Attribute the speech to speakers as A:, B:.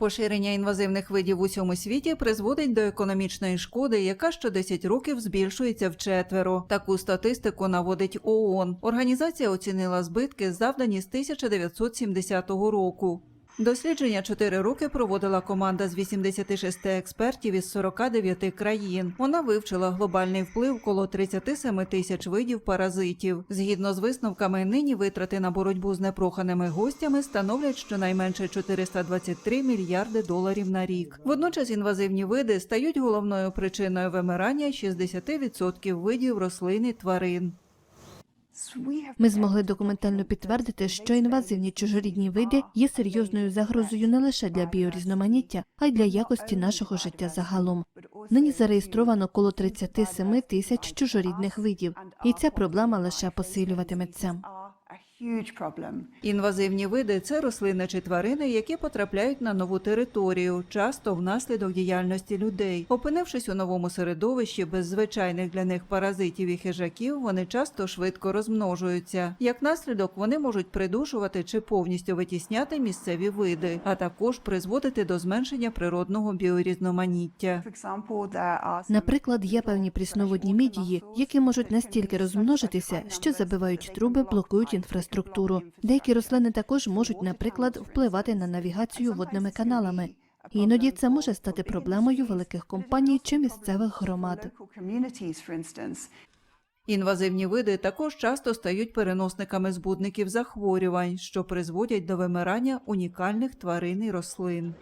A: Поширення інвазивних видів в усьому світі призводить до економічної шкоди, яка що 10 років збільшується вчетверо. Таку статистику наводить ООН. Організація оцінила збитки, завдані з 1970 року. Дослідження 4 роки проводила команда з 86 експертів із 49 країн. Вона вивчила глобальний вплив коло 37 тисяч видів паразитів. Згідно з висновками, нині витрати на боротьбу з непроханими гостями становлять щонайменше 423 мільярди доларів на рік. Водночас інвазивні види стають головною причиною вимирання 60% видів рослин і тварин.
B: Ми змогли документально підтвердити, що інвазивні чужорідні види є серйозною загрозою не лише для біорізноманіття, а й для якості нашого життя загалом. Нині зареєстровано коло 37 тисяч чужорідних видів, і ця проблема лише посилюватиметься.
A: Інвазивні види це рослини чи тварини, які потрапляють на нову територію, часто внаслідок діяльності людей. Опинившись у новому середовищі без звичайних для них паразитів і хижаків, вони часто швидко розмножуються. Як наслідок, вони можуть придушувати чи повністю витісняти місцеві види, а також призводити до зменшення природного біорізноманіття.
B: Наприклад, є певні прісноводні мідії, які можуть настільки розмножитися, що забивають труби, блокують інфраструктуру. Деякі рослини також можуть, наприклад, впливати на навігацію водними каналами. Іноді це може стати проблемою великих компаній чи місцевих громад.
A: Інвазивні види також часто стають переносниками збудників захворювань, що призводять до вимирання унікальних тварин і рослин.